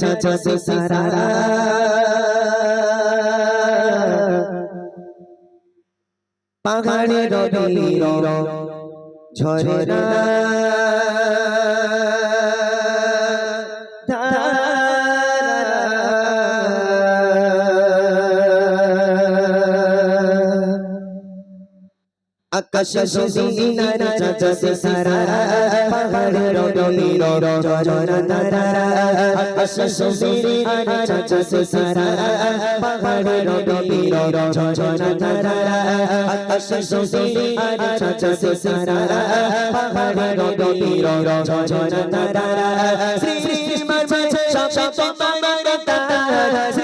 চাচা সারা পাহাড়ে রবি ঝরে না। আকাশ সুসিনার চাচে সারা পাহাড় রঙনি রজন তারা আকাশ সুসিনার চাচে সারা পাহাড় রঙনি রজন তারা আকাশ সুসিনার চাচে সারা পাহাড় রঙনি রজন তারা শ্রী শ্রী মাঝে সব সব তারা শ্রী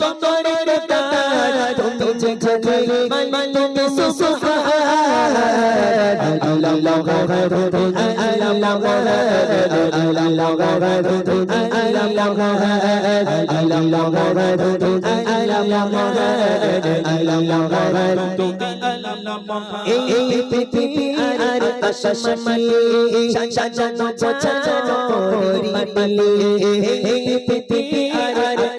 তোমার কাতার তুমি যে জানি তুমি সুসুহার আলাম লাগার আলাম লাগার আলাম লাগার আলাম লাগার আলাম লাগার আলাম লাগার আলাম লাগার তুমি আলাম লাগার এই পৃথিবী আর আশমালি সাজানো সাজানো পরি পলি এই পৃথিবী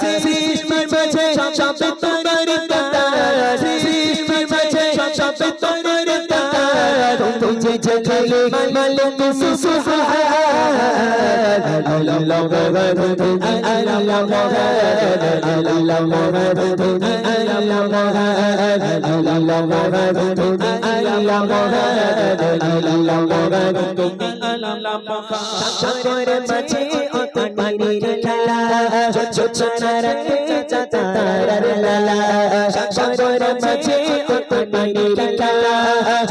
সৃষ্টি বছে সব তো করে جلال الملك سبحان الله مغرد الله مغرد الله مغرد الله مغرد الله مغرد الله مغرد الله مغرد شكر مجھے অতমানির লালা ছোটনার চাতার লালা শঙ্কর মাঝে অতমানির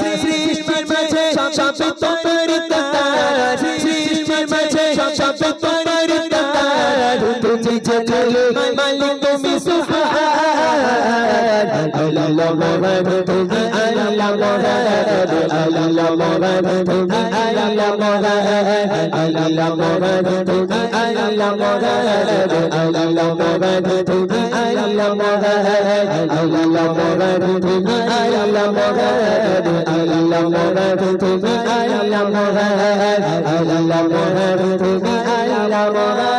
সৃষ্টির মাঝে সব তোমার তারা আল্লাহ মোহাম্মদ তুমি আল্লাহ মোহাম্মদ আল্লাহ মোহাম্মদ তুমি আল্লাহ মোহাম্মদ আল্লাহ মোহাম্মদ তুমি আল্লাহ মোহাম্মদ আল্লাহ মোহাম্মদ তুমি আল্লাহ মোহাম্মদ আল্লাহ মোহাম্মদ তুমি আল্লাহ মোহাম্মদ আল্লাহ মোহাম্মদ তুমি আল্লাহ মোহাম্মদ আল্লাহ মোহাম্মদ তুমি আল্লাহ মোহাম্মদ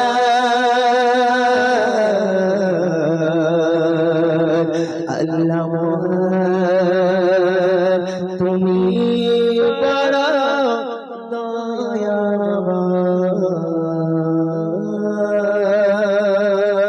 তুমি